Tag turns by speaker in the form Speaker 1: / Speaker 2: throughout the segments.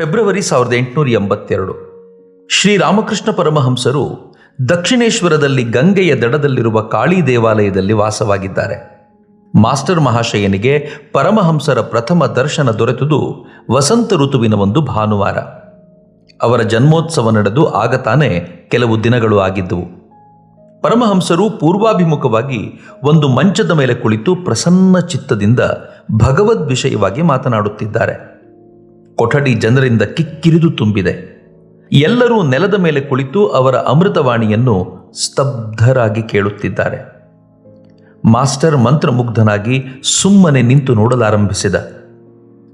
Speaker 1: February ಸಾವಿರದ ಎಂಟುನೂರ ಎಂಬತ್ತೆರಡು. ಶ್ರೀರಾಮಕೃಷ್ಣ ಪರಮಹಂಸರು ದಕ್ಷಿಣೇಶ್ವರದಲ್ಲಿ ಗಂಗೆಯ ದಡದಲ್ಲಿರುವ ಕಾಳಿ ದೇವಾಲಯದಲ್ಲಿ ವಾಸವಾಗಿದ್ದಾರೆ. ಮಾಸ್ಟರ್ ಮಹಾಶಯನಿಗೆ ಪರಮಹಂಸರ ಪ್ರಥಮ ದರ್ಶನ ದೊರೆತುದು ವಸಂತ ಋತುವಿನ ಒಂದು ಭಾನುವಾರ. ಅವರ ಜನ್ಮೋತ್ಸವ ನಡೆದು ಆಗ ತಾನೇ ಕೆಲವು ದಿನಗಳು ಆಗಿದ್ದವು. ಪರಮಹಂಸರು ಪೂರ್ವಾಭಿಮುಖವಾಗಿ ಒಂದು ಮಂಚದ ಮೇಲೆ ಕುಳಿತು ಪ್ರಸನ್ನ ಚಿತ್ತದಿಂದ ಭಗವದ್ ವಿಷಯವಾಗಿ ಮಾತನಾಡುತ್ತಿದ್ದಾರೆ. ಕೊಠಡಿ ಜನರಿಂದ ಕಿಕ್ಕಿರಿದು ತುಂಬಿದೆ. ಎಲ್ಲರೂ ನೆಲದ ಮೇಲೆ ಕುಳಿತು ಅವರ ಅಮೃತವಾಣಿಯನ್ನು ಸ್ತಬ್ಧರಾಗಿ ಕೇಳುತ್ತಿದ್ದಾರೆ. ಮಾಸ್ಟರ್ ಮಂತ್ರಮುಗ್ಧನಾಗಿ ಸುಮ್ಮನೆ ನಿಂತು ನೋಡಲಾರಂಭಿಸಿದ.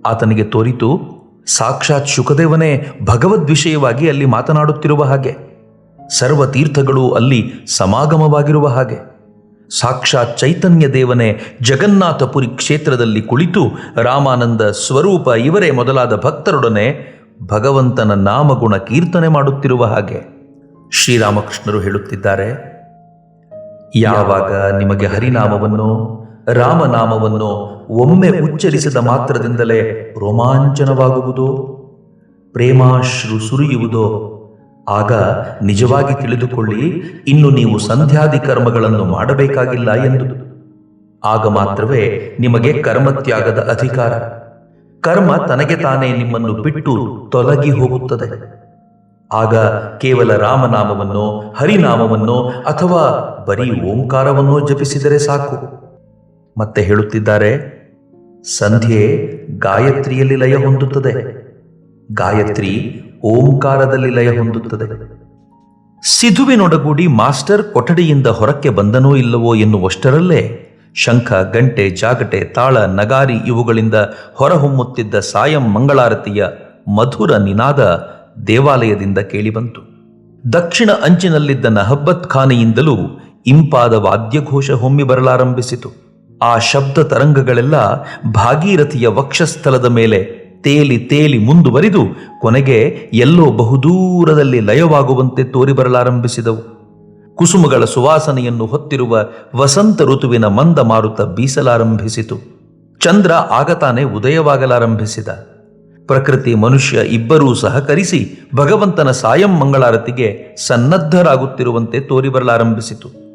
Speaker 1: ಆತನಿಗೆ ತೋರಿತು, ಸಾಕ್ಷಾತ್ ಶುಕದೇವನೇ ಭಗವದ್ವಿಷಯವಾಗಿ ಅಲ್ಲಿ ಮಾತನಾಡುತ್ತಿರುವ ಹಾಗೆ. ಸರ್ವ ತೀರ್ಥಗಳು ಅಲ್ಲಿ ಸಮಾಗಮವಾಗಿರುವ ಹಾಗೆ. ಸಾಕ್ಷಾತ್ ಚೈತನ್ಯ ದೇವನೇ ಜಗನ್ನಾಥಪುರಿ ಕ್ಷೇತ್ರದಲ್ಲಿ ಕುಳಿತು ರಾಮಾನಂದ ಸ್ವರೂಪ ಇವರೇ ಮೊದಲಾದ ಭಕ್ತರೊಡನೆ ಭಗವಂತನ ನಾಮಗುಣ ಕೀರ್ತನೆ ಮಾಡುತ್ತಿರುವ ಹಾಗೆ ಶ್ರೀರಾಮಕೃಷ್ಣರು ಹೇಳುತ್ತಿದ್ದಾರೆ. ಯಾವಾಗ ನಿಮಗೆ ಹರಿನಾಮವನ್ನು, ರಾಮನಾಮವನ್ನು ಒಮ್ಮೆ ಉಚ್ಚರಿಸಿದ ಮಾತ್ರದಿಂದಲೇ ರೋಮಾಂಚನವಾಗುವುದೋ, ಪ್ರೇಮಾಶ್ರು ಸುರಿಯುವುದೋ ಆಗ ನಿಜವಾಗಿ ತಿಳಿದುಕೊಳ್ಳಿ, ಇನ್ನು ನೀವು ಸಂಧ್ಯಾದಿ ಕರ್ಮಗಳನ್ನು ಮಾಡಬೇಕಾಗಿಲ್ಲ ಎಂದು. ಆಗ ಮಾತ್ರವೇ ನಿಮಗೆ ಕರ್ಮತ್ಯಾಗದ ಅಧಿಕಾರ. ಕರ್ಮ ತನಗೆ ತಾನೇ ನಿಮ್ಮನ್ನು ಬಿಟ್ಟು ತೊಲಗಿ ಹೋಗುತ್ತದೆ. ಆಗ ಕೇವಲ ರಾಮನಾಮವನ್ನು, ಹರಿನಾಮವನ್ನು ಅಥವಾ ಬರೀ ಓಂಕಾರವನ್ನೋ ಜಪಿಸಿದರೆ ಸಾಕು. ಮತ್ತೆ ಹೇಳುತ್ತಿದ್ದಾರೆ, ಸಂಧ್ಯೆ ಗಾಯತ್ರಿಯಲ್ಲಿ ಲಯ ಹೊಂದುತ್ತದೆ. ಗಾಯತ್ರಿ ಓಂಕಾರದಲ್ಲಿ ಲಯ ಹೊಂದುತ್ತದೆ. ಸಿಧುವಿನೊಡಗೂಡಿ ಮಾಸ್ಟರ್ ಕೊಠಡಿಯಿಂದ ಹೊರಕ್ಕೆ ಬಂದನೋ ಇಲ್ಲವೋ ಎನ್ನುವಷ್ಟರಲ್ಲೇ ಶಂಖ, ಗಂಟೆ, ಜಾಗಟೆ, ತಾಳ, ನಗಾರಿ ಇವುಗಳಿಂದ ಹೊರಹೊಮ್ಮುತ್ತಿದ್ದ ಸಾಯಂ ಮಂಗಳಾರತಿಯ ಮಧುರ ನಿನಾದ ದೇವಾಲಯದಿಂದ ಕೇಳಿಬಂತು. ದಕ್ಷಿಣ ಅಂಚಿನಲ್ಲಿದ್ದ ನಹಬ್ಬತ್ ಖಾನೆಯಿಂದಲೂ ಇಂಪಾದ ವಾದ್ಯಘೋಷ ಹೊಮ್ಮಿ ಬರಲಾರಂಭಿಸಿತು. ಆ ಶಬ್ದ ತರಂಗಗಳೆಲ್ಲ ಭಾಗೀರಥಿಯ ವಕ್ಷಸ್ಥಲದ ಮೇಲೆ ತೇಲಿ ತೇಲಿ ಮುಂದುವರಿದು ಕೊನೆಗೆ ಎಲ್ಲೋ ಬಹುದೂರದಲ್ಲಿ ಲಯವಾಗುವಂತೆ ತೋರಿಬರಲಾರಂಭಿಸಿದವು. ಕುಸುಮಗಳ ಸುವಾಸನೆಯನ್ನು ಹೊತ್ತಿರುವ ವಸಂತ ಋತುವಿನ ಮಂದ ಮಾರುತ ಬೀಸಲಾರಂಭಿಸಿತು. ಚಂದ್ರ ಆಗತಾನೆ ಉದಯವಾಗಲಾರಂಭಿಸಿದ. ಪ್ರಕೃತಿ ಮನುಷ್ಯ ಇಬ್ಬರೂ ಸಹಕರಿಸಿ ಭಗವಂತನ ಸಾಯಂ ಮಂಗಳಾರತಿಗೆ ಸನ್ನದ್ಧರಾಗುತ್ತಿರುವಂತೆ ತೋರಿಬರಲಾರಂಭಿಸಿತು.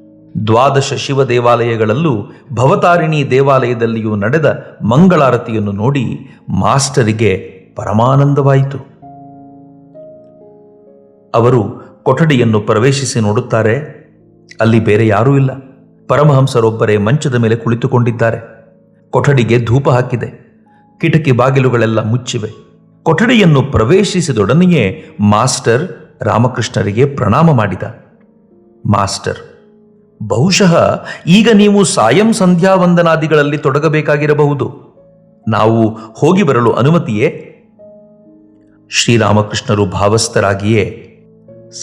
Speaker 1: ದ್ವಾದಶ ಶಿವ ದೇವಾಲಯಗಳಲ್ಲೂ ಭವತಾರಿಣಿ ದೇವಾಲಯದಲ್ಲಿಯೂ ನಡೆದ ಮಂಗಳಾರತಿಯನ್ನು ನೋಡಿ ಮಾಸ್ಟರಿಗೆ ಪರಮಾನಂದವಾಯಿತು. ಅವರು ಕೊಠಡಿಯನ್ನು ಪ್ರವೇಶಿಸಿ ನೋಡುತ್ತಾರೆ. ಅಲ್ಲಿ ಬೇರೆ ಯಾರೂ ಇಲ್ಲ. ಪರಮಹಂಸರೊಬ್ಬರೇ ಮಂಚದ ಮೇಲೆ ಕುಳಿತುಕೊಂಡಿದ್ದಾರೆ. ಕೊಠಡಿಗೆ ಧೂಪ ಹಾಕಿದೆ. ಕಿಟಕಿ ಬಾಗಿಲುಗಳೆಲ್ಲ ಮುಚ್ಚಿವೆ. ಕೊಠಡಿಯನ್ನು ಪ್ರವೇಶಿಸಿದೊಡನೆಯೇ ಮಾಸ್ಟರ್ ರಾಮಕೃಷ್ಣರಿಗೆ ಪ್ರಣಾಮ ಮಾಡಿದ. ಮಾಸ್ಟರ್ ಬಹುಶಃ ಈಗ ನೀವು ಸಾಯಂ ಸಂಧ್ಯಾ ವಂದನಾದಿಗಳಲ್ಲಿ ತೊಡಗಬೇಕಾಗಿರಬಹುದು. ನಾವು ಹೋಗಿ ಬರಲು ಅನುಮತಿಯೇ? ಶ್ರೀರಾಮಕೃಷ್ಣರು ಭಾವಸ್ಥರಾಗಿಯೇ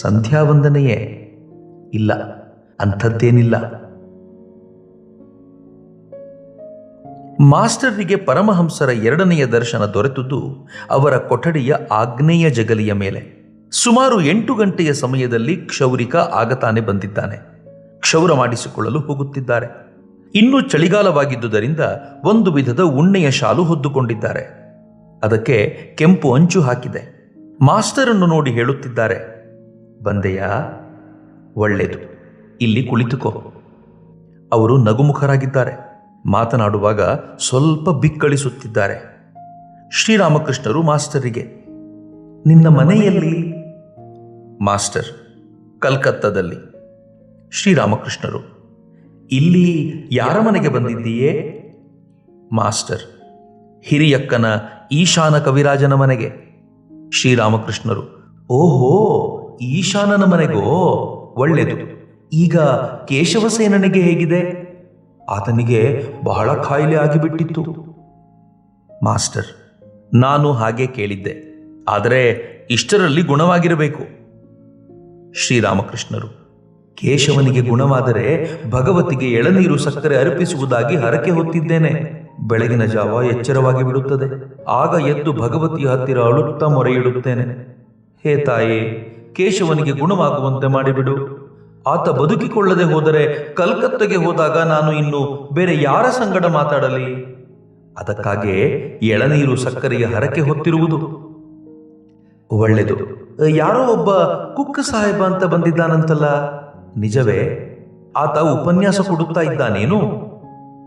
Speaker 1: ಸಂಧ್ಯಾ ವಂದನೆಯೇ ಇಲ್ಲ, ಅಂಥದ್ದೇನಿಲ್ಲ. ಮಾಸ್ಟರ್ರಿಗೆ ಪರಮಹಂಸರ ಎರಡನೆಯ ದರ್ಶನ ದೊರೆತದ್ದು ಅವರ ಕೊಠಡಿಯ ಆಗ್ನೇಯ ಜಗಲಿಯ ಮೇಲೆ. ಸುಮಾರು ಎಂಟು ಗಂಟೆಯ ಸಮಯದಲ್ಲಿ ಕ್ಷೌರಿಕ ಆಗತಾನೆ ಬಂದಿದ್ದಾನೆ. ಕ್ಷೌರ ಮಾಡಿಸಿಕೊಳ್ಳಲು ಹೋಗುತ್ತಿದ್ದಾರೆ. ಇನ್ನೂ ಚಳಿಗಾಲವಾಗಿದ್ದುದರಿಂದ ಒಂದು ವಿಧದ ಉಣ್ಣೆಯ ಶಾಲು ಹೊದ್ದುಕೊಂಡಿದ್ದಾರೆ. ಅದಕ್ಕೆ ಕೆಂಪು ಅಂಚು ಹಾಕಿದೆ. ಮಾಸ್ಟರನ್ನು ನೋಡಿ ಹೇಳುತ್ತಿದ್ದಾರೆ. ಬಂದೆಯಾ? ಒಳ್ಳೆಯದು ಇಲ್ಲಿ ಕುಳಿತುಕೋ. ಅವರು ನಗುಮುಖರಾಗಿದ್ದಾರೆ. ಮಾತನಾಡುವಾಗ ಸ್ವಲ್ಪ ಬಿಕ್ಕಳಿಸುತ್ತಿದ್ದಾರೆ. ಶ್ರೀರಾಮಕೃಷ್ಣರು ಮಾಸ್ಟರಿಗೆ ನಿನ್ನ ಮನೆಯಲ್ಲಿ? ಮಾಸ್ಟರ್, ಕಲ್ಕತ್ತಾದಲ್ಲಿ. ಶ್ರೀರಾಮಕೃಷ್ಣರು. ಇಲ್ಲಿ ಯಾರ ಮನೆಗೆ ಬಂದಿದ್ದೀಯೇ? ಮಾಸ್ಟರ್, ಹಿರಿಯಕ್ಕನ ಈಶಾನ ಕವಿರಾಜನ ಮನೆಗೆ. ಶ್ರೀರಾಮಕೃಷ್ಣರು, ಓಹೋ, ಈಶಾನನ ಮನೆಗೋ? ಒಳ್ಳೆಯದು ಈಗ ಕೇಶವಸೇನನಿಗೆ ಹೇಗಿದೆ? ಆತನಿಗೆ ಬಹಳ ಖಾಯಿಲೆ ಆಗಿಬಿಟ್ಟಿತ್ತು. ಮಾಸ್ಟರ್, ನಾನು ಹಾಗೆ ಕೇಳಿದ್ದೆ. ಆದರೆ ಇಷ್ಟರಲ್ಲಿ ಗುಣವಾಗಿರಬೇಕು. ಶ್ರೀರಾಮಕೃಷ್ಣರು ಕೇಶವನಿಗೆ ಗುಣವಾದರೆ ಭಗವತಿಗೆ ಎಳನೀರು ಸಕ್ಕರೆ ಅರ್ಪಿಸುವುದಾಗಿ ಹರಕೆ ಹೊತ್ತಿದ್ದೇನೆ. ಬೆಳಗಿನ ಜಾವ ಎಚ್ಚರವಾಗಿ ಬಿಡುತ್ತದೆ. ಆಗ ಎದ್ದು ಭಗವತಿಯ ಹತ್ತಿರ ಅಳುತ್ತಾ ಮೊರೆಯಿಡುತ್ತೇನೆ. ಹೇ ತಾಯೇ, ಕೇಶವನಿಗೆ ಗುಣವಾಗುವಂತೆ ಮಾಡಿಬಿಡು. ಆತ ಬದುಕಿಕೊಳ್ಳದೆ ಹೋದರೆ ಕಲ್ಕತ್ತೆಗೆ ಹೋದಾಗ ನಾನು ಇನ್ನು ಬೇರೆ ಯಾರ ಸಂಗಡ ಮಾತಾಡಲಿ? ಅದಕ್ಕಾಗೆ ಎಳನೀರು ಸಕ್ಕರೆಯ ಹರಕೆ ಹೊತ್ತಿರುವುದು. ಒಳ್ಳೆದು ಯಾರೋ ಒಬ್ಬ ಕುಕ್ಕ ಸಾಹೇಬ ಅಂತ ಬಂದಿದ್ದಾನಂತಲ್ಲ? ನಿಜವೇ, ಆತ ಉಪನ್ಯಾಸ ಕೊಡುತ್ತಾ ಇದ್ದಾನೇನು?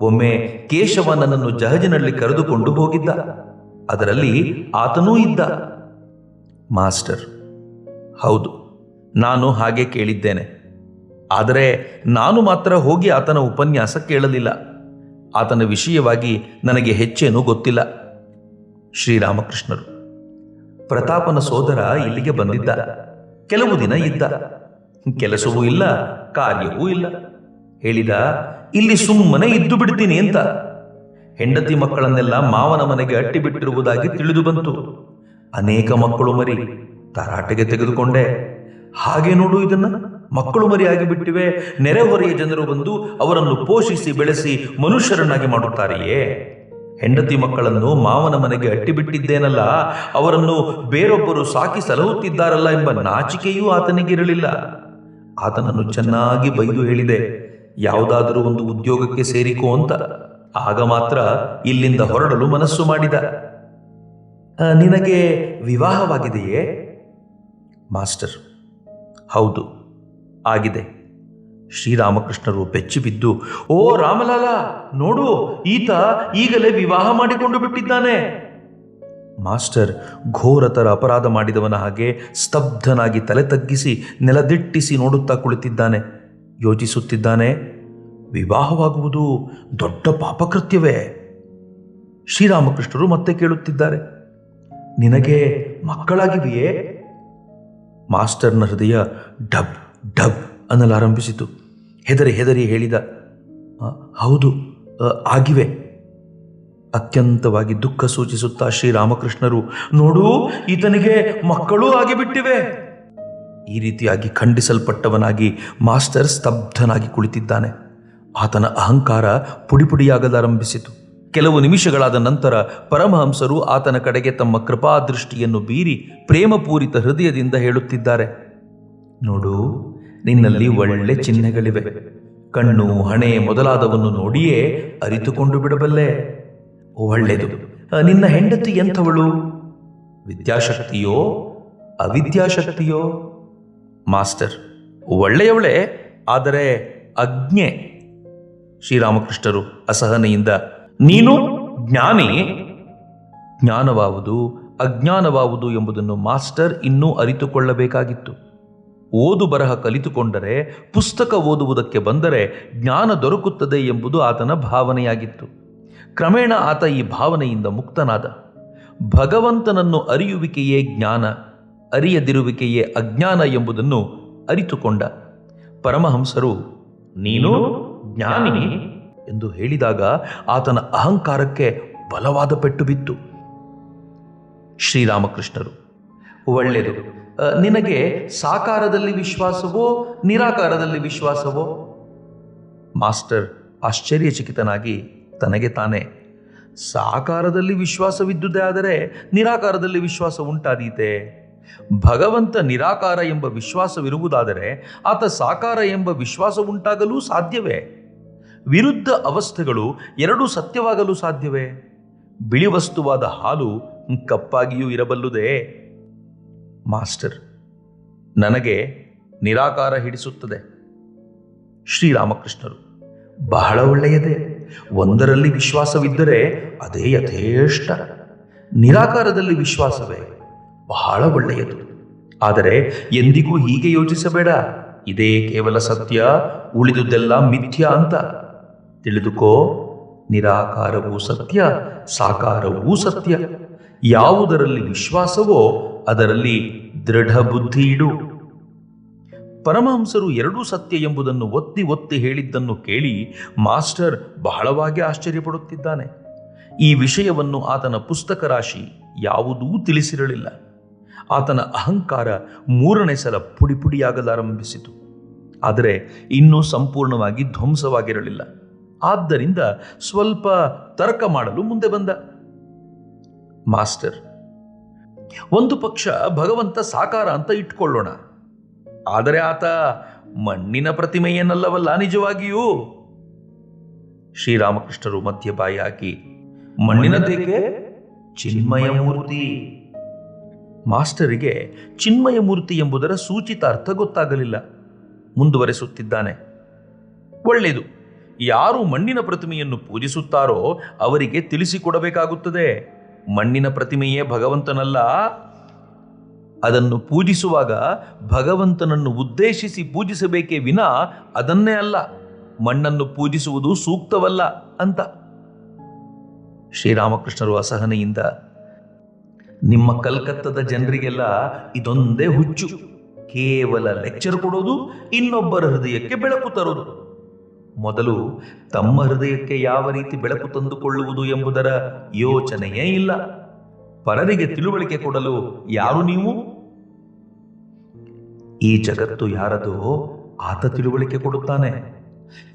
Speaker 1: ಒಮ್ಮೆ ಕೇಶವ ನನ್ನನ್ನು ಜಹಜಿನಲ್ಲಿ ಕರೆದುಕೊಂಡು ಹೋಗಿದ್ದ. ಅದರಲ್ಲಿ ಆತನೂ ಇದ್ದ. ಮಾಸ್ಟರ್, ಹೌದು, ನಾನು ಹಾಗೆ ಕೇಳಿದ್ದೇನೆ. ಆದರೆ ನಾನು ಮಾತ್ರ ಹೋಗಿ ಆತನ ಉಪನ್ಯಾಸ ಕೇಳಲಿಲ್ಲ. ಆತನ ವಿಷಯವಾಗಿ ನನಗೆ ಹೆಚ್ಚೇನೂ ಗೊತ್ತಿಲ್ಲ. ಶ್ರೀರಾಮಕೃಷ್ಣರು, ಪ್ರತಾಪನ ಸೋದರ ಇಲ್ಲಿಗೆ ಬಂದಿದ್ದ. ಕೆಲವು ದಿನ ಇದ್ದ. ಕೆಲಸವೂ ಇಲ್ಲ, ಕಾರ್ಯವೂ ಇಲ್ಲ. ಹೇಳಿದ, ಇಲ್ಲಿ ಸುಮ್ಮನೆ ಇದ್ದು ಬಿಡ್ತೀನಿ ಅಂತ. ಹೆಂಡತಿ ಮಕ್ಕಳನ್ನೆಲ್ಲ ಮಾವನ ಮನೆಗೆ ಅಟ್ಟಿ ಬಿಟ್ಟಿರುವುದಾಗಿ ತಿಳಿದು ಬಂತು. ಅನೇಕ ಮಕ್ಕಳು ಮರಿ, ತರಾಟೆಗೆ ತೆಗೆದುಕೊಂಡೆ. ಹಾಗೆ ನೋಡು ಇದನ್ನ. ಮಕ್ಕಳು ಮರಿಯಾಗಿ ಬಿಟ್ಟಿವೆ. ನೆರೆಹೊರೆಯ ಜನರು ಬಂದು ಅವರನ್ನು ಪೋಷಿಸಿ ಬೆಳೆಸಿ ಮನುಷ್ಯರನ್ನಾಗಿ ಮಾಡುತ್ತಾರೆಯೇ? ಹೆಂಡತಿ ಮಕ್ಕಳನ್ನು ಮಾವನ ಮನೆಗೆ ಅಟ್ಟಿಬಿಟ್ಟಿದ್ದೇನಲ್ಲ ಅವರನ್ನು ಬೇರೊಬ್ಬರು ಸಾಕಿ ಸಲಹುತ್ತಿದ್ದಾರಲ್ಲ ಎಂಬ ನಾಚಿಕೆಯೂ ಆತನಿಗಿರಲಿಲ್ಲ. ಆತನನ್ನು ಚೆನ್ನಾಗಿ ಬೈದು ಹೇಳಿದೆ, ಯಾವುದಾದರೂ ಒಂದು ಉದ್ಯೋಗಕ್ಕೆ ಸೇರಿಕೋ ಅಂತ. ಆಗ ಮಾತ್ರ ಇಲ್ಲಿಂದ ಹೊರಡಲು ಮನಸ್ಸು ಮಾಡಿದ. ನಿನಗೆ ವಿವಾಹವಾಗಿದೆಯೇ? ಮಾಸ್ಟರ್, ಹೌದು, ಆಗಿದೆ. ಶ್ರೀರಾಮಕೃಷ್ಣರು ಬೆಚ್ಚಿಬಿದ್ದು ಓ ರಾಮಲಾಲ, ನೋಡು, ಈತ ಈಗಲೇ ವಿವಾಹ ಮಾಡಿಕೊಂಡು ಬಿಟ್ಟಿದ್ದಾನೆ. ಮಾಸ್ಟರ್ ಘೋರತರ ಅಪರಾಧ ಮಾಡಿದವನ ಹಾಗೆ ಸ್ತಬ್ಧನಾಗಿ ತಲೆ ತಗ್ಗಿಸಿ ನೆಲದಿಟ್ಟಿಸಿ ನೋಡುತ್ತಾ ಕುಳಿತಿದ್ದಾನೆ. ಯೋಚಿಸುತ್ತಿದ್ದಾನೆ, ವಿವಾಹವಾಗುವುದು ದೊಡ್ಡ ಪಾಪಕೃತ್ಯವೇ? ಶ್ರೀರಾಮಕೃಷ್ಣರು ಮತ್ತೆ ಕೇಳುತ್ತಿದ್ದಾರೆ, ನಿನಗೆ ಮಕ್ಕಳಾಗಿವೆಯೇ? ಮಾಸ್ಟರ್ನ ಹೃದಯ ಡಬ್ ಡಬ್ ಅನ್ನಲಾರಂಭಿಸಿತು. ಹೆದರಿ ಹೆದರಿ ಹೇಳಿದ ಹೌದು ಆಗಿವೆ. ಅತ್ಯಂತವಾಗಿ ದುಃಖ ಸೂಚಿಸುತ್ತಾ ಶ್ರೀರಾಮಕೃಷ್ಣರು, ನೋಡು, ಈತನಿಗೆ ಮಕ್ಕಳೂ ಆಗಿಬಿಟ್ಟಿವೆ. ಈ ರೀತಿಯಾಗಿ ಖಂಡಿಸಲ್ಪಟ್ಟವನಾಗಿ ಮಾಸ್ಟರ್ ಸ್ತಬ್ಧನಾಗಿ ಕುಳಿತಿದ್ದಾನೆ. ಆತನ ಅಹಂಕಾರ ಪುಡಿಪುಡಿಯಾಗಲಾರಂಭಿಸಿತು ಕೆಲವು ನಿಮಿಷಗಳಾದ ನಂತರ ಪರಮಹಂಸರು ಆತನ ಕಡೆಗೆ ತಮ್ಮ ಕೃಪಾದೃಷ್ಟಿಯನ್ನು ಬೀರಿ ಪ್ರೇಮಪೂರಿತ ಹೃದಯದಿಂದ ಹೇಳುತ್ತಿದ್ದಾರೆ. ನೋಡು, ನಿನ್ನಲ್ಲಿ ಒಳ್ಳೆ ಚಿಹ್ನೆಗಳಿವೆ. ಕಣ್ಣು, ಹಣೆ ಮೊದಲಾದವನ್ನು ನೋಡಿಯೇ ಅರಿತುಕೊಂಡು ಬಿಡಬಲ್ಲೆ. ಒಳ್ಳೆಯದು ನಿನ್ನ ಹೆಂಡತಿ ಎಂಥವಳು? ವಿದ್ಯಾಶಕ್ತಿಯೋ? ಅವಿದ್ಯಾಶಕ್ತಿಯೋ? ಮಾಸ್ಟರ್, ಒಳ್ಳೆಯವಳೆ, ಆದರೆ ಅಜ್ಞೆ. ಶ್ರೀರಾಮಕೃಷ್ಣರು ಅಸಹನೆಯಿಂದ, ನೀನು ಜ್ಞಾನಿ? ಜ್ಞಾನವಾವುದು ಅಜ್ಞಾನವಾವುದು ಎಂಬುದನ್ನು ಮಾಸ್ಟರ್ ಇನ್ನೂ ಅರಿತುಕೊಳ್ಳಬೇಕಾಗಿತ್ತು. ಓದು ಬರಹ ಕಲಿತುಕೊಂಡರೆ, ಪುಸ್ತಕ ಓದುವುದಕ್ಕೆ ಬಂದರೆ ಜ್ಞಾನ ದೊರಕುತ್ತದೆ ಎಂಬುದು ಆತನ ಭಾವನೆಯಾಗಿತ್ತು. ಕ್ರಮೇಣ ಆತ ಈ ಭಾವನೆಯಿಂದ ಮುಕ್ತನಾದ. ಭಗವಂತನನ್ನು ಅರಿಯುವಿಕೆಯೇ ಜ್ಞಾನ, ಅರಿಯದಿರುವಿಕೆಯೇ ಅಜ್ಞಾನ ಎಂಬುದನ್ನು ಅರಿತುಕೊಂಡ. ಪರಮಹಂಸರು, ನೀನು ಜ್ಞಾನಿ ಎಂದು ಹೇಳಿದಾಗ ಆತನ ಅಹಂಕಾರಕ್ಕೆ ಬಲವಾದ ಪೆಟ್ಟು ಬಿತ್ತು. ಶ್ರೀರಾಮಕೃಷ್ಣರು, ಒಳ್ಳೆಯದು. ನಿನಗೆ ಸಾಕಾರದಲ್ಲಿ ವಿಶ್ವಾಸವೋ, ನಿರಾಕಾರದಲ್ಲಿ ವಿಶ್ವಾಸವೋ? ಮಾಸ್ಟರ್ ಆಶ್ಚರ್ಯಚಕಿತನಾಗಿ ತನಗೆ ತಾನೇ. ಸಾಕಾರದಲ್ಲಿ ವಿಶ್ವಾಸವಿದ್ದುದೇ ಆದರೆ ನಿರಾಕಾರದಲ್ಲಿ ವಿಶ್ವಾಸ ಉಂಟಾದೀತೆ. ಭಗವಂತ ನಿರಾಕಾರ ಎಂಬ ವಿಶ್ವಾಸವಿರುವುದಾದರೆ ಆತ ಸಾಕಾರ ಎಂಬ ವಿಶ್ವಾಸ ಉಂಟಾಗಲೂ ಸಾಧ್ಯವೇ? ವಿರುದ್ಧ ಅವಸ್ಥೆಗಳು ಎರಡೂ ಸತ್ಯವಾಗಲು ಸಾಧ್ಯವೇ? ಬಿಳಿ ವಸ್ತುವಾದ ಹಾಲು ಕಪ್ಪಾಗಿಯೂ ಇರಬಲ್ಲುದೇ? ಮಾಸ್ಟರ್, ನನಗೆ ನಿರಾಕಾರ ಹಿಡಿಸುತ್ತದೆ. ಶ್ರೀರಾಮಕೃಷ್ಣರು, ಬಹಳ ಒಳ್ಳೆಯದೇ. ಒಂದರಲ್ಲಿ ವಿಶ್ವಾಸವಿದ್ದರೆ ಅದೇ ಯಥೇಷ್ಟ. ನಿರಾಕಾರದಲ್ಲಿ ವಿಶ್ವಾಸವೇ ಬಹಳ ಒಳ್ಳೆಯದು. ಆದರೆ ಎಂದಿಗೂ ಹೀಗೆ ಯೋಚಿಸಬೇಡ. ಇದೇ ಕೇವಲ ಸತ್ಯ, ಉಳಿದುದೆಲ್ಲ ಮಿಥ್ಯ ಅಂತ. ತಿಳಿದುಕೋ, ನಿರಾಕಾರವೂ ಸತ್ಯ, ಸಾಕಾರವೂ ಸತ್ಯ. ಯಾವುದರಲ್ಲಿ ವಿಶ್ವಾಸವೋ ಅದರಲ್ಲಿ ದೃಢ ಬುದ್ಧಿ ಇಡು. ಪರಮಹಂಸರು ಎರಡೂ ಸತ್ಯ ಎಂಬುದನ್ನು ಒತ್ತಿ ಒತ್ತಿ ಹೇಳಿದ್ದನ್ನು ಕೇಳಿ ಮಾಸ್ಟರ್ ಬಹಳವಾಗಿ ಆಶ್ಚರ್ಯಪಡುತ್ತಿದ್ದಾನೆ. ಈ ವಿಷಯವನ್ನು ಆತನ ಪುಸ್ತಕ ರಾಶಿ ಯಾವುದೂ ತಿಳಿಸಿರಲಿಲ್ಲ. ಆತನ ಅಹಂಕಾರ ಮೂರನೇ ಸಲ ಪುಡಿ ಪುಡಿಯಾಗಲಾರಂಭಿಸಿತು. ಆದರೆ ಇನ್ನೂ ಸಂಪೂರ್ಣವಾಗಿ ಧ್ವಂಸವಾಗಿರಲಿಲ್ಲ. ಆದ್ದರಿಂದ ಸ್ವಲ್ಪ ತರ್ಕ ಮಾಡಲು ಮುಂದೆ ಬಂದ. ಮಾಸ್ಟರ್, ಒಂದು ಪಕ್ಷ ಭಗವಂತ ಸಾಕಾರ ಅಂತ ಇಟ್ಕೊಳ್ಳೋಣ. ಆದರೆ ಆತ ಮಣ್ಣಿನ ಪ್ರತಿಮೆಯೇನಲ್ಲವಲ್ಲ ನಿಜವಾಗಿಯೂ? ಶ್ರೀರಾಮಕೃಷ್ಣರು ಮಧ್ಯ ಬಾಯಿ ಹಾಕಿ ಮಣ್ಣಿನದೇಕೆ ಚಿನ್ಮಯ ಮೂರ್ತಿ. ಮಾಸ್ಟರಿಗೆ ಚಿನ್ಮಯ ಮೂರ್ತಿ ಎಂಬುದರ ಸೂಚಿತ ಅರ್ಥ ಗೊತ್ತಾಗಲಿಲ್ಲ. ಮುಂದುವರೆಸುತ್ತಿದ್ದಾನೆ. ಒಳ್ಳೆಯದು. ಯಾರು ಮಣ್ಣಿನ ಪ್ರತಿಮೆಯನ್ನು ಪೂಜಿಸುತ್ತಾರೋ ಅವರಿಗೆ ತಿಳಿಸಿಕೊಡಬೇಕಾಗುತ್ತದೆ. ಮಣ್ಣಿನ ಪ್ರತಿಮೆಯೇ ಭಗವಂತನಲ್ಲ. ಅದನ್ನು ಪೂಜಿಸುವಾಗ ಭಗವಂತನನ್ನು ಉದ್ದೇಶಿಸಿ ಪೂಜಿಸಬೇಕೇ ವಿನ ಅದನ್ನೇ ಅಲ್ಲ, ಮಣ್ಣನ್ನು ಪೂಜಿಸುವುದು ಸೂಕ್ತವಲ್ಲ ಅಂತ. ಶ್ರೀರಾಮಕೃಷ್ಣರು ಅಸಹನೆಯಿಂದ, ನಿಮ್ಮ ಕಲ್ಕತ್ತದ ಜನರಿಗೆಲ್ಲ ಇದೊಂದೇ ಹುಚ್ಚು. ಕೇವಲ ಲೆಕ್ಚರ್ ಕೊಡೋದು, ಇನ್ನೊಬ್ಬರ ಹೃದಯಕ್ಕೆ ಬೆಳಕು ತರೋದು. ಮೊದಲು ತಮ್ಮ ಹೃದಯಕ್ಕೆ ಯಾವ ರೀತಿ ಬೆಳಕು ತಂದುಕೊಳ್ಳುವುದು ಎಂಬುದರ ಯೋಚನೆಯೇ ಇಲ್ಲ. ಪರರಿಗೆ ತಿಳುವಳಿಕೆ ಕೊಡಲು ಯಾರು ನೀವು? ಈ ಜಗತ್ತು ಯಾರದು? ಆತ ತಿಳುವಳಿಕೆ ಕೊಡುತ್ತಾನೆ.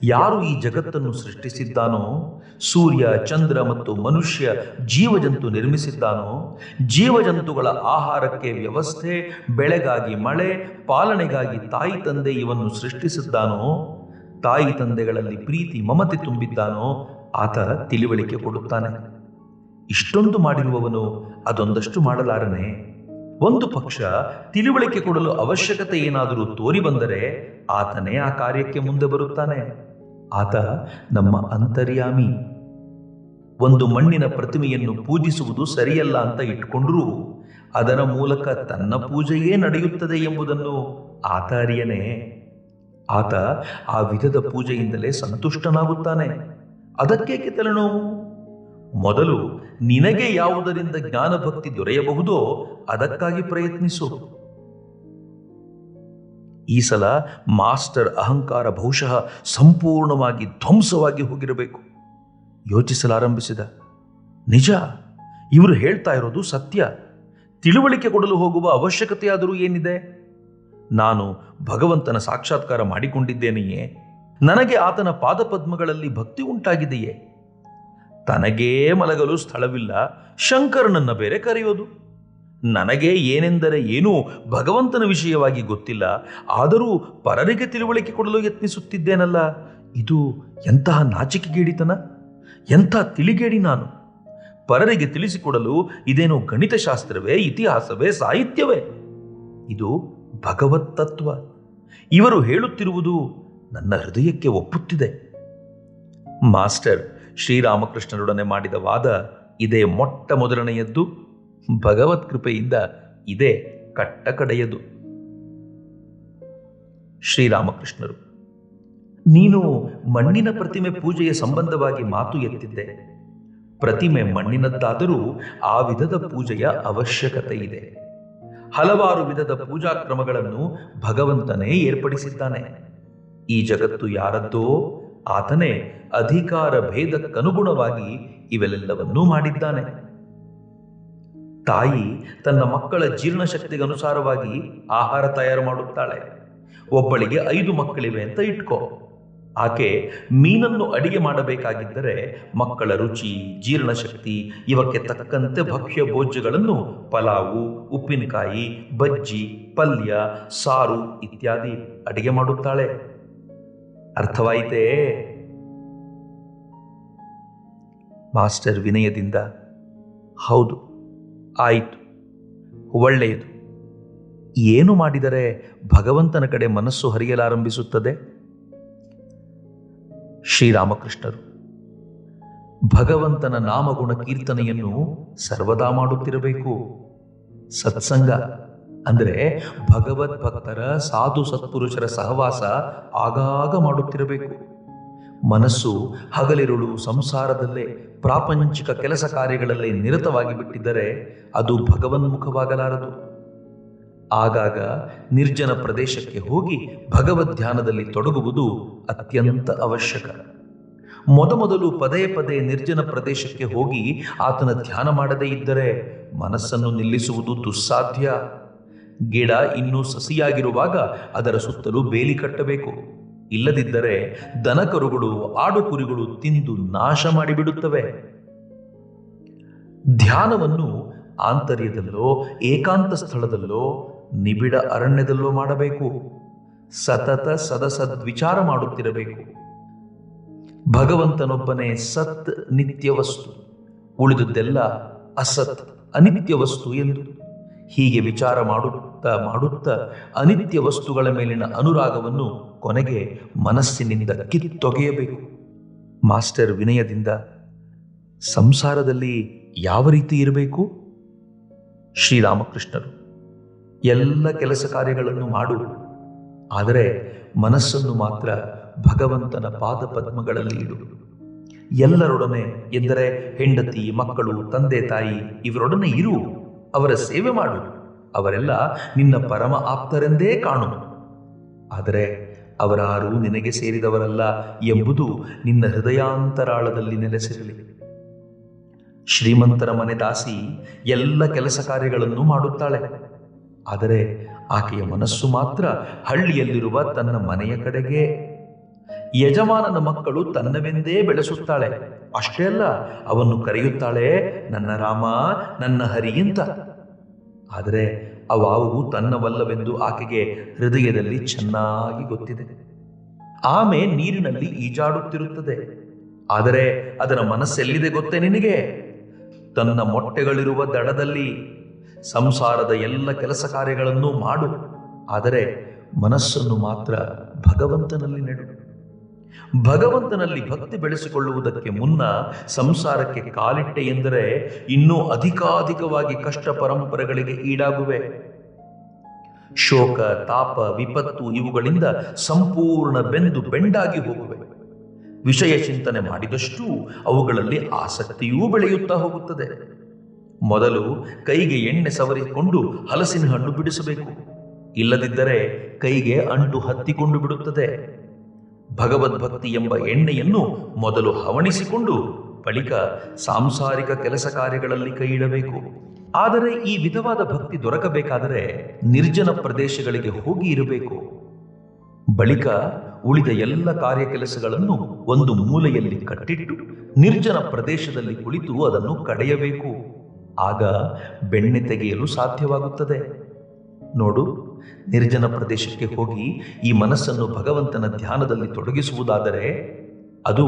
Speaker 1: ಯಾರು ಈ ಜಗತ್ತನ್ನು ಸೃಷ್ಟಿಸಿದ್ದಾನೋ, ಸೂರ್ಯ, ಚಂದ್ರ ಮತ್ತು ಮನುಷ್ಯ ಜೀವಜಂತು ನಿರ್ಮಿಸಿದ್ದಾನೋ, ಜೀವಜಂತುಗಳ ಆಹಾರಕ್ಕೆ ವ್ಯವಸ್ಥೆ, ಬೆಳೆಗಾಗಿ ಮಳೆ, ಪಾಲನೆಗಾಗಿ ತಾಯಿ ತಂದೆ ಇವನ್ನು ಸೃಷ್ಟಿಸಿದ್ದಾನೋ, ತಾಯಿ ತಂದೆಗಳಲ್ಲಿ ಪ್ರೀತಿ, ಮಮತೆ ತುಂಬಿದ್ದಾನೋ, ಆತ ತಿಳಿವಳಿಕೆ ಕೊಡುತ್ತಾನೆ. ಇಷ್ಟೊಂದು ಮಾಡಿರುವವನು ಅದೊಂದಷ್ಟು ಮಾಡಲಾರನೆ? ಒಂದು ಪಕ್ಷ ತಿಳುವಳಿಕೆ ಕೊಡಲು ಅವಶ್ಯಕತೆ ಏನಾದರೂ ತೋರಿ ಬಂದರೆ ಆತನೇ ಆ ಕಾರ್ಯಕ್ಕೆ ಮುಂದೆ ಬರುತ್ತಾನೆ. ಆತ ನಮ್ಮ ಅಂತರ್ಯಾಮಿ. ಒಂದು ಮಣ್ಣಿನ ಪ್ರತಿಮೆಯನ್ನು ಪೂಜಿಸುವುದು ಸರಿಯಲ್ಲ ಅಂತ ಇಟ್ಕೊಂಡ್ರೂ. ಅದರ ಮೂಲಕ ತನ್ನ ಪೂಜೆಯೇ ನಡೆಯುತ್ತದೆ ಎಂಬುದನ್ನು ಆತ ಅರಿಯನೇ. ಆತ ಆ ವಿಧದ ಪೂಜೆಯಿಂದಲೇ ಸಂತುಷ್ಟನಾಗುತ್ತಾನೆ. ಅದಕ್ಕೇಕೆ ತಲೆನೋವು? ಮೊದಲು ನಿನಗೆ ಯಾವುದರಿಂದ ಜ್ಞಾನಭಕ್ತಿ ದೊರೆಯಬಹುದೋ ಅದಕ್ಕಾಗಿ ಪ್ರಯತ್ನಿಸು. ಈ ಸಲ ಮಾಸ್ಟರ್ ಅಹಂಕಾರ ಬಹುಶಃ ಸಂಪೂರ್ಣವಾಗಿ ಧ್ವಂಸವಾಗಿ ಹೋಗಿರಬೇಕು. ಯೋಚಿಸಲಾರಂಭಿಸಿದ. ನಿಜ, ಇವರು ಹೇಳ್ತಾ ಇರೋದು ಸತ್ಯ. ತಿಳುವಳಿಕೆ ಕೊಡಲು ಹೋಗುವ ಅವಶ್ಯಕತೆಯಾದರೂ ಏನಿದೆ? ನಾನು ಭಗವಂತನ ಸಾಕ್ಷಾತ್ಕಾರ ಮಾಡಿಕೊಂಡಿದ್ದೇನೆಯೇ? ನನಗೆ ಆತನ ಪಾದಪದ್ಮಗಳಲ್ಲಿ ಭಕ್ತಿ ಉಂಟಾಗಿದೆಯೇ? ತನಗೇ ಮಲಗಲು ಸ್ಥಳವಿಲ್ಲ, ಶಂಕರನನ್ನ ಬೇರೆ ಕರೆಯೋದು. ನನಗೆ ಏನೆಂದರೆ ಏನೂ ಭಗವಂತನ ವಿಷಯವಾಗಿ ಗೊತ್ತಿಲ್ಲ, ಆದರೂ ಪರರಿಗೆ ತಿಳುವಳಿಕೆ ಕೊಡಲು ಯತ್ನಿಸುತ್ತಿದ್ದೇನಲ್ಲ. ಇದು ಎಂತಹ ನಾಚಿಕೆಗೇಡಿತನ, ಎಂಥ ತಿಳಿಗೇಡಿ ನಾನು. ಪರರಿಗೆ ತಿಳಿಸಿಕೊಡಲು ಇದೇನು ಗಣಿತಶಾಸ್ತ್ರವೇ, ಇತಿಹಾಸವೇ, ಸಾಹಿತ್ಯವೇ? ಇದು ಭಗವತ್ ತತ್ವ. ಇವರು ಹೇಳುತ್ತಿರುವುದು ನನ್ನ ಹೃದಯಕ್ಕೆ ಒಪ್ಪುತ್ತಿದೆ. ಮಾಸ್ಟರ್ ಶ್ರೀರಾಮಕೃಷ್ಣರೊಡನೆ ಮಾಡಿದ ವಾದ ಇದೇ ಮೊಟ್ಟ ಮೊದಲನೆಯದ್ದು. ಭಗವತ್ ಕೃಪೆಯಿಂದ ಇದೇ ಕಟ್ಟ ಕಡೆಯದು ಶ್ರೀರಾಮಕೃಷ್ಣರು, ನೀನು ಮಣ್ಣಿನ ಪ್ರತಿಮೆ ಪೂಜೆಯ ಸಂಬಂಧವಾಗಿ ಮಾತು ಎತ್ತಿದ್ದೆ. ಪ್ರತಿಮೆ ಮಣ್ಣಿನದ್ದಾದರೂ ಆ ವಿಧದ ಪೂಜೆಯ ಅವಶ್ಯಕತೆ ಇದೆ. ಹಲವಾರು ವಿಧದ ಪೂಜಾ ಕ್ರಮಗಳನ್ನು ಭಗವಂತನೇ ಏರ್ಪಡಿಸಿದ್ದಾನೆ. ಈ ಜಗತ್ತು ಯಾರದ್ದೋ ಆತನೇ ಅಧಿಕಾರ ಭೇದಕ್ಕನುಗುಣವಾಗಿ ಇವೆಲ್ಲವನ್ನೂ ಮಾಡಿದ್ದಾನೆ. ತಾಯಿ ತನ್ನ ಮಕ್ಕಳ ಜೀರ್ಣಶಕ್ತಿಗನುಸಾರವಾಗಿ ಆಹಾರ ತಯಾರು ಮಾಡುತ್ತಾಳೆ. ಒಬ್ಬಳಿಗೆ ಐದು ಮಕ್ಕಳಿವೆ ಅಂತ ಇಟ್ಕೋ. ಆಕೆ ಮೀನನ್ನು ಅಡಿಗೆ ಮಾಡಬೇಕಾಗಿದ್ದರೆ ಮಕ್ಕಳ ರುಚಿ, ಜೀರ್ಣಶಕ್ತಿ, ಇವಕ್ಕೆ ತಕ್ಕಂತೆ ಭಕ್ಷ್ಯ ಭೋಜ್ಯಗಳನ್ನು ಪಲಾವು, ಉಪ್ಪಿನಕಾಯಿ, ಬಜ್ಜಿ, ಪಲ್ಯ, ಸಾರು ಇತ್ಯಾದಿ ಅಡಿಗೆ ಮಾಡುತ್ತಾಳೆ. ಅರ್ಥವಾಯಿತೇ? ಮಾಸ್ಟರ್ ವಿನಯದಿಂದ, ಹೌದು, ಆಯಿತು, ಒಳ್ಳೆಯದು. ಏನು ಮಾಡಿದರೆ ಭಗವಂತನ ಕಡೆ ಮನಸ್ಸು ಹರಿಯಲಾರಂಭಿಸುತ್ತದೆ? ಶ್ರೀರಾಮಕೃಷ್ಣರು, ಭಗವಂತನ ನಾಮಗುಣ ಕೀರ್ತನೆಯನ್ನು ಸರ್ವದಾ ಮಾಡುತ್ತಿರಬೇಕು. ಸತ್ಸಂಗ ಅಂದರೆ ಭಗವದ್ ಭಕ್ತರ ಸಾಧು ಸತ್ಪುರುಷರ ಸಹವಾಸ ಆಗಾಗ ಮಾಡುತ್ತಿರಬೇಕು. ಮನಸ್ಸು ಹಗಲಿರುಳು ಸಂಸಾರದಲ್ಲೇ ಪ್ರಾಪಂಚಿಕ ಕೆಲಸ ಕಾರ್ಯಗಳಲ್ಲಿ ನಿರತವಾಗಿ ಬಿಟ್ಟಿದ್ದರೆ ಅದು ಭಗವನ್ಮುಖವಾಗಲಾರದು. ಆಗಾಗ ನಿರ್ಜನ ಪ್ರದೇಶಕ್ಕೆ ಹೋಗಿ ಭಗವದ್ ಧ್ಯಾನದಲ್ಲಿ ತೊಡಗುವುದು ಅತ್ಯಂತ ಅವಶ್ಯಕ. ಮೊದಮೊದಲು ಪದೇ ಪದೇ ನಿರ್ಜನ ಪ್ರದೇಶಕ್ಕೆ ಹೋಗಿ ಆತನ ಧ್ಯಾನ ಮಾಡದೇ ಇದ್ದರೆ ಮನಸ್ಸನ್ನು ನಿಲ್ಲಿಸುವುದು ದುಸ್ಸಾಧ್ಯ. ಗಿಡ ಇನ್ನೂ ಸಸಿಯಾಗಿರುವಾಗ ಅದರ ಸುತ್ತಲೂ ಬೇಲಿ ಕಟ್ಟಬೇಕು. ಇಲ್ಲದಿದ್ದರೆ ದನಕರುಗಳು ಆಡು ಕುರಿಗಳು ತಿಂದು ನಾಶ ಮಾಡಿಬಿಡುತ್ತವೆ. ಧ್ಯಾನವನ್ನು ಆಂತರ್ಯದಲ್ಲೋ, ಏಕಾಂತ ಸ್ಥಳದಲ್ಲೋ, ನಿಬಿಡ ಅರಣ್ಯದಲ್ಲೋ ಮಾಡಬೇಕು. ಸತತ ಸದಸದ್ವಿಚಾರ ಮಾಡುತ್ತಿರಬೇಕು. ಭಗವಂತನೊಬ್ಬನೇ ಸತ್ ನಿತ್ಯ ವಸ್ತು ಉಳಿದುದೆಲ್ಲ ಅಸತ್ ಅನಿತ್ಯ ವಸ್ತು ಎಂದು ಹೀಗೆ ವಿಚಾರ ಮಾಡುತ್ತಾ ಮಾಡುತ್ತಾ ಅನಿತ್ಯ ವಸ್ತುಗಳ ಮೇಲಿನ ಅನುರಾಗವನ್ನು ಕೊನೆಗೆ ಮನಸ್ಸಿನಿಂದ ಕಿತ್ತೊಗೆಯಬೇಕು. ಮಾಸ್ಟರ್ ವಿನಯದಿಂದ, ಸಂಸಾರದಲ್ಲಿ ಯಾವ ರೀತಿ ಇರಬೇಕು? ಶ್ರೀರಾಮಕೃಷ್ಣರು, ಎಲ್ಲ ಕೆಲಸ ಕಾರ್ಯಗಳನ್ನು ಮಾಡು. ಆದರೆ ಮನಸ್ಸನ್ನು ಮಾತ್ರ ಭಗವಂತನ ಪಾದ ಪದ್ಮಗಳಲ್ಲಿ ಇಡು. ಎಲ್ಲರೊಡನೆ ಎಂದರೆ ಹೆಂಡತಿ, ಮಕ್ಕಳು, ತಂದೆ, ತಾಯಿ, ಇವರೊಡನೆ ಇರು. ಅವರ ಸೇವೆ ಮಾಡು. ಅವರೆಲ್ಲ ನಿನ್ನ ಪರಮ ಆಪ್ತರೆಂದೇ ಕಾಣು ಆದರೆ ಅವರಾರು ನಿನಗೆ ಸೇರಿದವರಲ್ಲ ಎಂಬುದು ನಿನ್ನ ಹೃದಯಾಂತರಾಳದಲ್ಲಿ ನೆಲೆಸಿರಲಿ. ಶ್ರೀಮಂತರ ಮನೆ ದಾಸಿ ಎಲ್ಲ ಕೆಲಸ ಕಾರ್ಯಗಳನ್ನು ಮಾಡುತ್ತಾಳೆ. ಆದರೆ ಆಕೆಯ ಮನಸ್ಸು ಮಾತ್ರ ಹಳ್ಳಿಯಲ್ಲಿರುವ ತನ್ನ ಮನೆಯ ಕಡೆಗೆ. ಯಜಮಾನನ ಮಕ್ಕಳು ತನ್ನವೆಂದೇ ಬೆಳೆಸುತ್ತಾಳೆ. ಅಷ್ಟೇ ಅಲ್ಲ ಅವನ್ನು ಕರೆಯುತ್ತಾಳೆ, ನನ್ನ ರಾಮ, ನನ್ನ ಹರಿ ಅಂತ. ಆದರೆ ಅವಾವು ತನ್ನವಲ್ಲವೆಂದು ಆಕೆಗೆ ಹೃದಯದಲ್ಲಿ ಚೆನ್ನಾಗಿ ಗೊತ್ತಿದೆ. ಆಮೆ ನೀರಿನಲ್ಲಿ ಈಜಾಡುತ್ತಿರುತ್ತದೆ. ಆದರೆ ಅದರ ಮನಸ್ಸೆಲ್ಲಿದೆ ಗೊತ್ತೇ ನಿನಗೆ? ತನ್ನ ಮೊಟ್ಟೆಗಳಿರುವ ದಡದಲ್ಲಿ ಸಂಸಾರದ ಎಲ್ಲ ಕೆಲಸ ಕಾರ್ಯಗಳನ್ನು ಮಾಡು. ಆದರೆ ಮನಸ್ಸನ್ನು ಮಾತ್ರ ಭಗವಂತನಲ್ಲಿ ನೆಡು. ಭಗವಂತನಲ್ಲಿ ಭಕ್ತಿ ಬೆಳೆಸಿಕೊಳ್ಳುವುದಕ್ಕೆ ಮುನ್ನ ಸಂಸಾರಕ್ಕೆ ಕಾಲಿಟ್ಟೆ ಎಂದರೆ ಇನ್ನೂ ಅಧಿಕಾಧಿಕವಾಗಿ ಕಷ್ಟ ಪರಂಪರೆಗಳಿಗೆ ಈಡಾಗುವೆ. ಶೋಕ, ತಾಪ, ವಿಪತ್ತು ಇವುಗಳಿಂದ ಸಂಪೂರ್ಣ ಬೆಂದು ಬೆಂಡಾಗಿ ಹೋಗುವೆ. ವಿಷಯ ಚಿಂತನೆ ಮಾಡಿದಷ್ಟು ಅವುಗಳಲ್ಲಿ ಆಸಕ್ತಿಯೂ ಬೆಳೆಯುತ್ತಾ ಹೋಗುತ್ತದೆ. ಮೊದಲು ಕೈಗೆ ಎಣ್ಣೆ ಸವರಿಕೊಂಡು ಹಲಸಿನ ಹಣ್ಣು ಬಿಡಿಸಬೇಕು. ಇಲ್ಲದಿದ್ದರೆ ಕೈಗೆ ಅಂಟು ಹತ್ತಿಕೊಂಡು ಬಿಡುತ್ತದೆ. ಭಗವದ್ಭಕ್ತಿ ಎಂಬ ಎಣ್ಣೆಯನ್ನು ಮೊದಲು ಹವಣಿಸಿಕೊಂಡು ಬಳಿಕ ಸಾಂಸಾರಿಕ ಕೆಲಸ ಕಾರ್ಯಗಳಲ್ಲಿ ಕೈ ಇಡಬೇಕು. ಆದರೆ ಈ ವಿಧವಾದ ಭಕ್ತಿ ದೊರಕಬೇಕಾದರೆ ನಿರ್ಜನ ಪ್ರದೇಶಗಳಿಗೆ ಹೋಗಿ ಇರಬೇಕು. ಬಳಿಕ ಉಳಿದ ಎಲ್ಲ ಕಾರ್ಯ ಕೆಲಸಗಳನ್ನು ಒಂದು ಮೂಲೆಯಲ್ಲಿ ಕಟ್ಟಿಟ್ಟು ನಿರ್ಜನ ಪ್ರದೇಶದಲ್ಲಿ ಕುಳಿತು ಅದನ್ನು ಕಡೆಯಬೇಕು. ಆಗ ಬೆಣ್ಣೆ ತೆಗೆಯಲು ಸಾಧ್ಯವಾಗುತ್ತದೆ. ನೋಡು, ನಿರ್ಜನ ಪ್ರದೇಶಕ್ಕೆ ಹೋಗಿ ಈ ಮನಸ್ಸನ್ನು ಭಗವಂತನ ಧ್ಯಾನದಲ್ಲಿ ತೊಡಗಿಸುವುದಾದರೆ ಅದು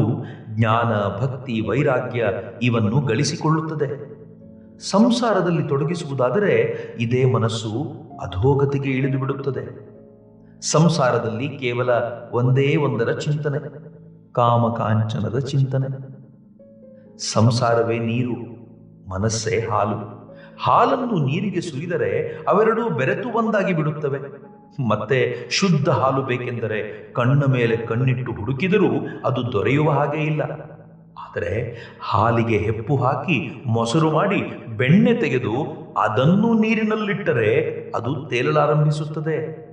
Speaker 1: ಜ್ಞಾನ, ಭಕ್ತಿ, ವೈರಾಗ್ಯ ಇವನ್ನು ಗಳಿಸಿಕೊಳ್ಳುತ್ತದೆ. ಸಂಸಾರದಲ್ಲಿ ತೊಡಗಿಸುವುದಾದರೆ ಇದೇ ಮನಸ್ಸು ಅಧೋಗತಿಗೆ ಇಳಿದು ಬಿಡುತ್ತದೆ ಸಂಸಾರದಲ್ಲಿ ಕೇವಲ ಒಂದೇ ಒಂದರ ಚಿಂತನೆ ಕಾಮಕಾಂಚನದ ಚಿಂತನೆ. ಸಂಸಾರವೇ ನೀರು, ಮನಸ್ಸೇ ಹಾಲು. ಹಾಲನ್ನು ನೀರಿಗೆ ಸುರಿದರೆ ಅವೆರಡೂ ಬೆರೆತು ಒಂದಾಗಿ ಬಿಡುತ್ತವೆ. ಮತ್ತೆ ಶುದ್ಧ ಹಾಲು ಬೇಕೆಂದರೆ ಕಣ್ಣ ಮೇಲೆ ಕಣ್ಣಿಟ್ಟು ಹುಡುಕಿದರೂ ಅದು ದೊರೆಯುವ ಹಾಗೆ ಇಲ್ಲ. ಆದರೆ ಹಾಲಿಗೆ ಹೆಪ್ಪು ಹಾಕಿ ಮೊಸರು ಮಾಡಿ ಬೆಣ್ಣೆ ತೆಗೆದು ಅದನ್ನು ನೀರಿನಲ್ಲಿಟ್ಟರೆ ಅದು ತೇಲಲಾರಂಭಿಸುತ್ತದೆ.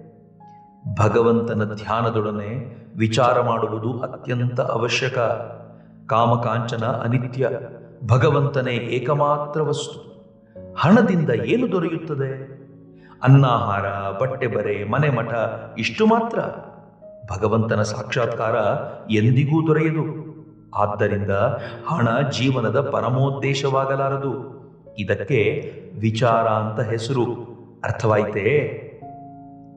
Speaker 1: ಭಗವಂತನ ಧ್ಯಾನದೊಡನೆ ವಿಚಾರ ಮಾಡುವುದು ಅತ್ಯಂತ ಅವಶ್ಯಕ. ಕಾಮಕಾಂಚನ ಅನಿತ್ಯ. ಭಗವಂತನೇ ಏಕಮಾತ್ರ ವಸ್ತು. ಹಣದಿಂದ ಏನು ದೊರೆಯುತ್ತದೆ? ಅನ್ನಾಹಾರ, ಬಟ್ಟೆ ಬರೆ, ಮನೆ ಮಠ, ಇಷ್ಟು ಮಾತ್ರ. ಭಗವಂತನ ಸಾಕ್ಷಾತ್ಕಾರ ಎಂದಿಗೂ ದೊರೆಯದು. ಆದ್ದರಿಂದ ಹಣ ಜೀವನದ ಪರಮೋದ್ದೇಶವಾಗಲಾರದು. ಇದಕ್ಕೆ ವಿಚಾರ ಅಂತ ಹೆಸರು. ಅರ್ಥವಾಯಿತೇ?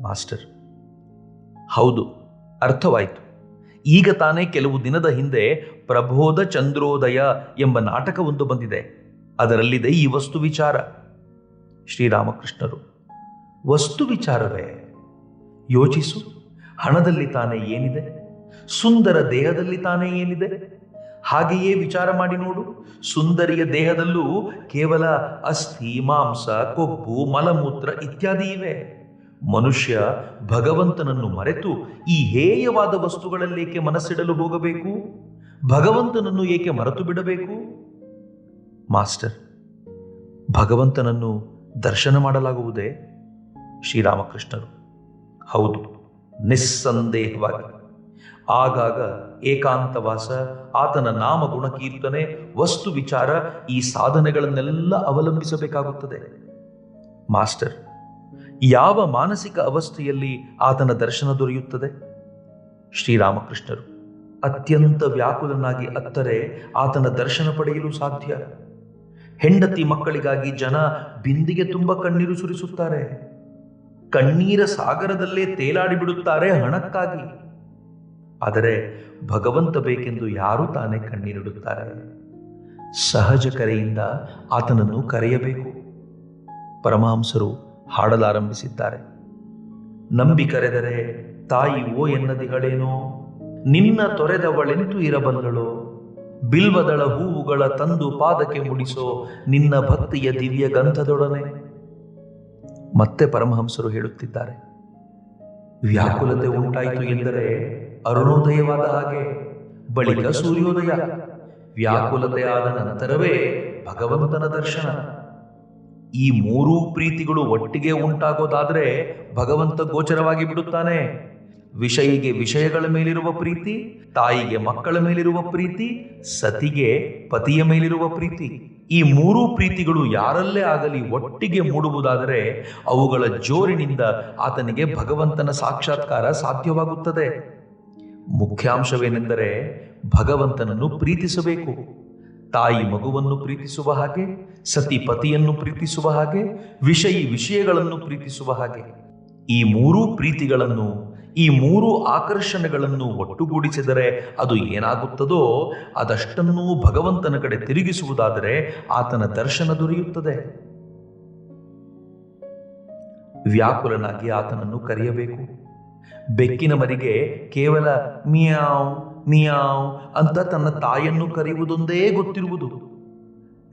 Speaker 1: ಮಾಸ್ಟರ್. ಹೌದು, ಅರ್ಥವಾಯಿತು. ಈಗ ತಾನೇ ಕೆಲವು ದಿನದ ಹಿಂದೆ ಪ್ರಬೋಧ ಚಂದ್ರೋದಯ ಎಂಬ ನಾಟಕವೊಂದು ಬಂದಿದೆ. ಅದರಲ್ಲಿದೆ ಈ ವಸ್ತು ವಿಚಾರ. ಶ್ರೀರಾಮಕೃಷ್ಣರು, ವಸ್ತು ವಿಚಾರವೇ? ಯೋಚಿಸು. ಹಣದಲ್ಲಿ ತಾನೇ ಏನಿದೆ? ಸುಂದರ ದೇಹದಲ್ಲಿ ತಾನೇ ಏನಿದೆ? ಹಾಗೆಯೇ ವಿಚಾರ ಮಾಡಿ ನೋಡು. ಸುಂದರಿಯ ದೇಹದಲ್ಲೂ ಕೇವಲ ಅಸ್ಥಿ, ಮಾಂಸ, ಕೊಬ್ಬು, ಮಲಮೂತ್ರ ಇತ್ಯಾದಿ ಇವೆ. ಮನುಷ್ಯ ಭಗವಂತನನ್ನು ಮರೆತು ಈ ಹೇಯವಾದ ವಸ್ತುಗಳಲ್ಲೇಕೆ ಮನಸ್ಸಿಡಲು ಹೋಗಬೇಕು? ಭಗವಂತನನ್ನು ಏಕೆ ಮರೆತು ಬಿಡಬೇಕು? ಮಾಸ್ಟರ್, ಭಗವಂತನನ್ನು ದರ್ಶನ ಮಾಡಲಾಗುವುದೇ ಶ್ರೀರಾಮಕೃಷ್ಣರು? ಹೌದು, ನಿಸ್ಸಂದೇಹವಾಗಿ. ಆಗಾಗ ಏಕಾಂತವಾಸ, ಆತನ ನಾಮ ಗುಣಕೀರ್ತನೆ, ವಸ್ತು ವಿಚಾರ ಈ ಸಾಧನೆಗಳನ್ನೆಲ್ಲ ಅವಲಂಬಿಸಬೇಕಾಗುತ್ತದೆ. ಮಾಸ್ಟರ್, ಯಾವ ಮಾನಸಿಕ ಅವಸ್ಥೆಯಲ್ಲಿ ಆತನ ದರ್ಶನ ದೊರೆಯುತ್ತದೆ? ಶ್ರೀರಾಮಕೃಷ್ಣರು ಅತ್ಯಂತ ವ್ಯಾಕುಲನಾಗಿ ಅತ್ತರೆ ಆತನ ದರ್ಶನ ಪಡೆಯಲು ಸಾಧ್ಯ. ಹೆಂಡತಿ ಮಕ್ಕಳಿಗಾಗಿ ಜನ ಬಿಂದಿಗೆ ತುಂಬ ಕಣ್ಣೀರು ಸುರಿಸುತ್ತಾರೆ. ಕಣ್ಣೀರ ಸಾಗರದಲ್ಲೇ ತೇಲಾಡಿ ಬಿಡುತ್ತಾರೆ ಹಣಕ್ಕಾಗಿ. ಆದರೆ ಭಗವಂತ ಬೇಕೆಂದು ಯಾರು ತಾನೇ ಕಣ್ಣೀರಿಡುತ್ತಾರೆ. ಸಹಜ ಕರೆಯಿಂದ ಆತನನ್ನು ಕರೆಯಬೇಕು. ಪರಮಹಂಸರು ಹಾಡಲಾರಂಭಿಸಿದ್ದಾರೆ. ನಂಬಿ ಕರೆದರೆ ತಾಯಿ ಓ ಎನ್ನದಿಗಳೇನೋ ನಿನ್ನ ತೊರೆದವಳೆಂತು ಇರಬಲ್ಲಳೋ? ಬಿಲ್ವದಳ ಹೂವುಗಳ ತಂದು ಪಾದಕ್ಕೆ ಮುಡಿಸೋ ನಿನ್ನ ಭಕ್ತಿಯ ದಿವ್ಯ ಗಂಧದೊಡನೆ ಮತ್ತೆ ಪರಮಹಂಸರು ಹೇಳುತ್ತಿದ್ದಾರೆ, ವ್ಯಾಕುಲತೆ ಉಂಟಾಯಿತು ಎಂದರೆ ಅರುಣೋದಯವಾದ ಹಾಗೆ, ಬಳಿಕ ಸೂರ್ಯೋದಯ, ವ್ಯಾಕುಲತೆ ಆದ ನಂತರವೇ ಭಗವಂತನ ದರ್ಶನ. ಈ ಮೂರೂ ಪ್ರೀತಿಗಳು ಒಟ್ಟಿಗೆ ಉಂಟಾಗೋದಾದ್ರೆ ಭಗವಂತ ಗೋಚರವಾಗಿ ಬಿಡುತ್ತಾನೆ. ವಿಷಯಿಗೆ ವಿಷಯಗಳ ಮೇಲಿರುವ ಪ್ರೀತಿ, ತಾಯಿಗೆ ಮಕ್ಕಳ ಮೇಲಿರುವ ಪ್ರೀತಿ, ಸತಿಗೆ ಪತಿಯ ಮೇಲಿರುವ ಪ್ರೀತಿ. ಈ ಮೂರೂ ಪ್ರೀತಿಗಳು ಯಾರಲ್ಲೇ ಆಗಲಿ ಒಟ್ಟಿಗೆ ಮೂಡುವುದಾದರೆ ಅವುಗಳ ಜೋರಿನಿಂದ ಆತನಿಗೆ ಭಗವಂತನ ಸಾಕ್ಷಾತ್ಕಾರ ಸಾಧ್ಯವಾಗುತ್ತದೆ. ಮುಖ್ಯಾಂಶವೇನೆಂದರೆ ಭಗವಂತನನ್ನು ಪ್ರೀತಿಸಬೇಕು. ತಾಯಿ ಮಗುವನ್ನು ಪ್ರೀತಿಸುವ ಹಾಗೆ, ಸತಿ ಪತಿಯನ್ನು ಪ್ರೀತಿಸುವ ಹಾಗೆ, ವಿಷಯಿ ವಿಷಯಗಳನ್ನು ಪ್ರೀತಿಸುವ ಹಾಗೆ. ಈ ಮೂರೂ ಪ್ರೀತಿಗಳನ್ನು ಈ ಮೂರು ಆಕರ್ಷಣೆಗಳನ್ನು ಒಟ್ಟುಗೂಡಿಸಿದರೆ ಅದು ಏನಾಗುತ್ತದೋ ಅದಷ್ಟನ್ನು ಭಗವಂತನ ಕಡೆ ತಿರುಗಿಸುವುದಾದರೆ ಆತನ ದರ್ಶನ ದೊರೆಯುತ್ತದೆ. ವ್ಯಾಕುಲನಾಗಿ ಆತನನ್ನು ಕರೆಯಬೇಕು. ಬೆಕ್ಕಿನ ಮರಿಗೆ ಕೇವಲ ಮಿಯಾವ್ ಮಿಯಾವ್ ಅಂತ ತನ್ನ ತಾಯಿಯನ್ನು ಕರೆಯುವುದೊಂದೇ ಗೊತ್ತಿರುವುದು.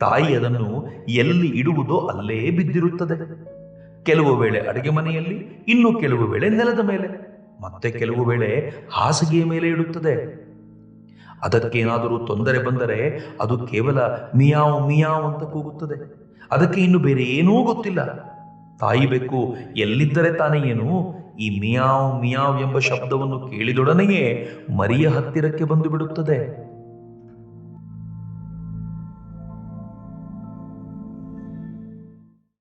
Speaker 1: ತಾಯಿ ಅದನ್ನು ಎಲ್ಲಿ ಇಡುವುದೋ ಅಲ್ಲೇ ಬಿದ್ದಿರುತ್ತದೆ. ಕೆಲವು ವೇಳೆ ಅಡುಗೆ ಮನೆಯಲ್ಲಿ, ಇನ್ನು ಕೆಲವು ವೇಳೆ ನೆಲದ ಮೇಲೆ. ಮತ್ತೆ ಕೆಲವು ವೇಳೆ ಹಾಸಿಗೆಯ ಮೇಲೆ ಇಡುತ್ತದೆ. ಅದಕ್ಕೇನಾದರೂ ತೊಂದರೆ ಬಂದರೆ ಅದು ಕೇವಲ ಮಿಯಾವ್ ಮಿಯಾವ್ ಅಂತ ಕೂಗುತ್ತದೆ. ಅದಕ್ಕೆ ಇನ್ನು ಬೇರೆ ಏನೂ ಗೊತ್ತಿಲ್ಲ. ತಾಯಿ ಬೆಕ್ಕು ಎಲ್ಲಿದ್ದರೆ ತಾನೇ ಏನು? ಈ ಮಿಯಾವ್ ಮಿಯಾವ್ ಎಂಬ ಶಬ್ದವನ್ನು ಕೇಳಿದೊಡನೆಯೇ ಮರಿಯ ಹತ್ತಿರಕ್ಕೆ ಬಂದು ಬಿಡುತ್ತದೆ.